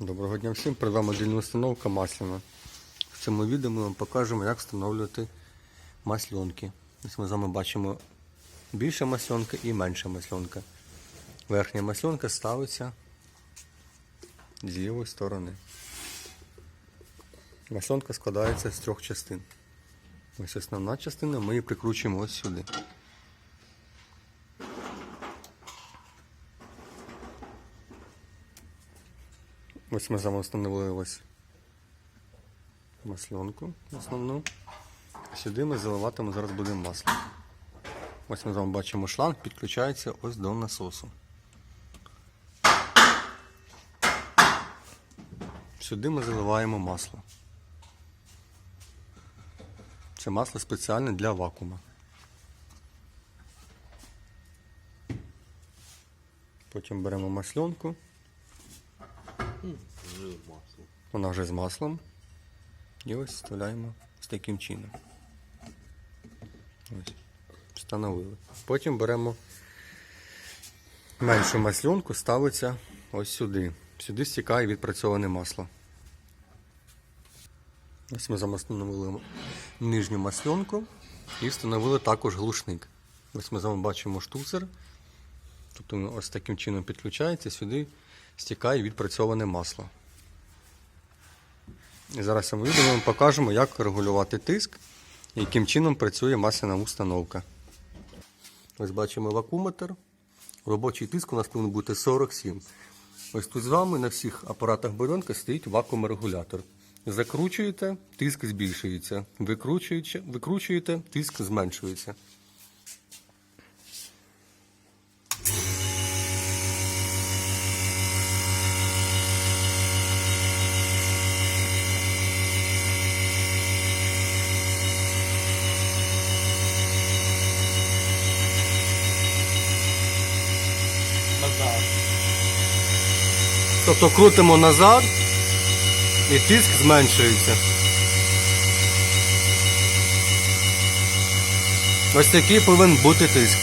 Доброго дня всім. Вами модельна установка масляна. В цьому відео ми вам покажемо, як встановлювати масльонки. Ось ми з вами бачимо більша масльонка і менша масльонка. Верхня масльонка ставиться з лівої сторони. Масльонка складається з трьох частин. Ось основна частина, ми її прикручуємо ось сюди. Ось ми з вами встановили ось масленку основну. Сюди ми заливатимемо зараз будемо масло. Ось ми з вами бачимо шланг, підключається ось до насосу. Сюди ми заливаємо масло. Це масло спеціальне для вакуума. Потім беремо масленку. Жив масло. Вона вже з маслом. І ось вставляємо з таким чином. Ось. Встановили. Потім беремо меншу масльонку, ставиться ось сюди. Сюди стікає відпрацьоване масло. Ось ми зараз нижню масльонку і встановили також глушник. Ось ми з вами бачимо штуцер. Тобто ось таким чином підключається, сюди стікає відпрацьоване масло. І зараз ми покажемо, як регулювати тиск і яким чином працює масляна установка. Ось бачимо вакууметр. Робочий тиск у нас повинен бути 47. Ось тут з вами на всіх апаратах бурьонка стоїть вакууморегулятор. Закручуєте, тиск збільшується. Викручуєте, тиск зменшується. Тобто крутимо назад і тиск зменшується. Ось такий повинен бути тиск.